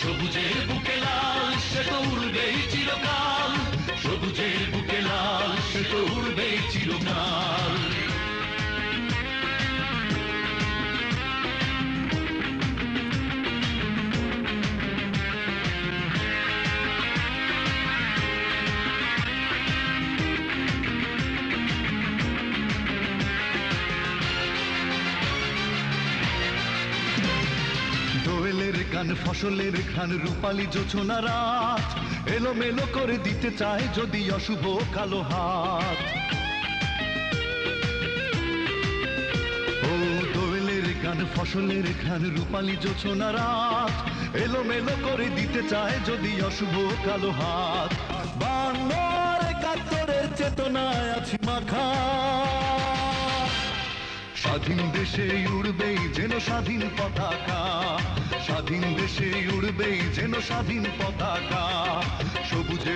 সবুজের বুকে লাল সে তো উড়বেই গান ফসলের ঘ্রাণ রূপালি জোছনা রাত। এলোমেলো করে দিতে চায় যদি অশুভ কালো হাত। ও গান ফসলের ঘ্রাণ রূপালি জোছনা রাত। এলো মেলো করে দিতে চায় যদি অশুভ কালো হাত। বাংলার কাতরের চেতনায় আছি মাখা। স্বাধীন দেশে উড়বেই যেন স্বাধীন পতাকা। স্বাধীন দেশে উড়বেই যেন স্বাধীন পতাকা। সবুজের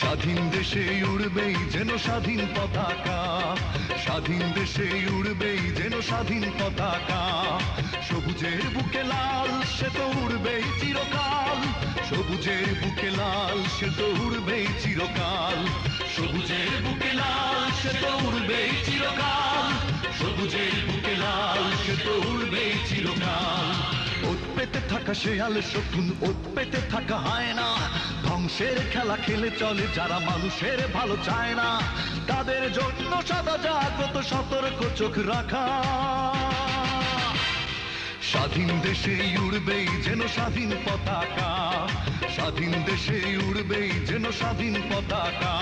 স্বাধীন দেশে উড়বেই যেন স্বাধীন পতাকা। স্বাধীন দেশে উড়বেই যেন স্বাধীন পতাকা। সবুজের বুকে লাল, সে তো উড়বেই চিরকাল। সবুজের বুকে লাল, সে তো উড়বেই চিরকাল। সবুজের বুকে লাল, সে তো উড়বেই চিরকাল। সবুজের বুকে লাল, সে তো উড়বেই চিরকাল। ওত পেতে থাকা শেয়াল শকুন, ওত পেতে থাকা হয় না ধ্বংসের খেলা খেলে চলে, যারা মানুষের ভালো চায় না, তাদের জন্য সদা জাগ্রত, সতর্ক চোখ রাখা। স্বাধীন দেশে উড়বেই যেন স্বাধীন পতাকা। স্বাধীন দেশে উড়বেই যেন স্বাধীন পতাকা।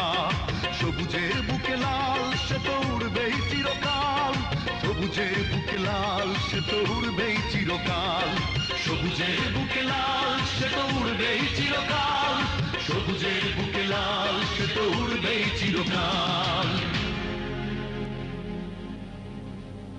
সবুজের বুকে লাল, সে তো উড়বেই চিরকাল। সবুজের বুকে লাল, সে তো